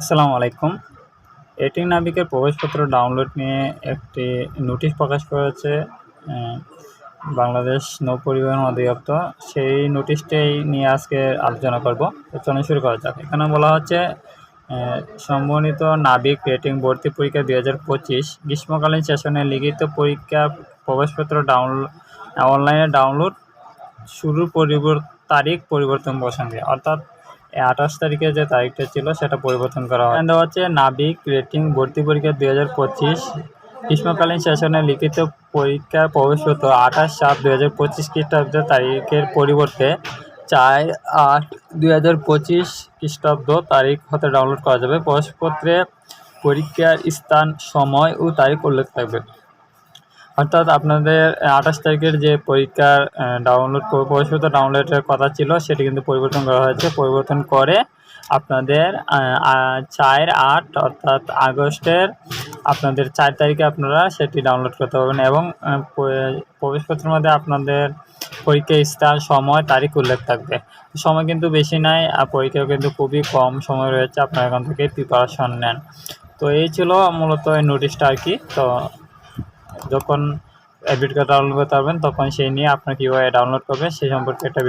আসসালামু আলাইকুম। এটি নাবিকের প্রবেশপত্র ডাউনলোড নিয়ে একটি নোটিশ প্রকাশ করেছে বাংলাদেশ নৌ পরিবহন অধিদপ্তর। সেই নোটিশটাই নিয়ে আজকে আলোচনা করব। চলুন শুরু করা যাক। এখানে বলা হচ্ছে সম্মানিত নাবিক রেটিং ভর্তি পরীক্ষা দুই হাজার পঁচিশ গ্রীষ্মকালীন সেশনে লিখিত পরীক্ষা প্রবেশপত্র ডাউনলোড অনলাইনে ডাউনলোড শুরুর পরিবর, তারিখ পরিবর্তন প্রসঙ্গে অর্থাৎ আঠাশ তারিখে যে তারিখটা ছিল সেটা পরিবর্তন করা হয়। দেওয়া হচ্ছে নাবিক রেটিং ভর্তি পরীক্ষা দুই হাজার পঁচিশ। গ্রীষ্মকালীন সেশনে লিখিত পরীক্ষার প্রবেশপত্র আঠাশ সাত দুই হাজার পঁচিশ খ্রিস্টাব্দ তারিখের পরিবর্তে চার আট দুই হাজার পঁচিশ খ্রিস্টাব্দ তারিখ হতে ডাউনলোড করা যাবে। প্রবেশপত্রে পরীক্ষার স্থান, সময় ও তারিখ উল্লেখ থাকবে। অর্থাৎ আপনাদের আঠাশ তারিখের যে পরীক্ষার ডাউনলোড প্রবেশপত্র ডাউনলোডের কথা ছিল, সেটি কিন্তু পরিবর্তন করা হয়েছে। পরিবর্তন করে আপনাদের চার আট অর্থাৎ আগস্টের আপনাদের চার তারিখে আপনারা সেটি ডাউনলোড করতে পারবেন এবং প্রবেশপত্রের মধ্যে আপনাদের পরীক্ষা স্থান, সময়, তারিখ উল্লেখ থাকবে। সময় কিন্তু বেশি নাই আর পরীক্ষাও কিন্তু খুবই কম সময় রয়েছে, আপনারা এখান থেকে প্রিপারেশন নেন। তো এই ছিল মূলত এই নোটিশটা আর কি। তো যখন অ্যাডমিট কার্ড ডাউনলোড করতে পারবেন, তখন সেই নিয়ে আপনার কীভাবে ডাউনলোড করবেন সেই সম্পর্কে একটা ভিডিও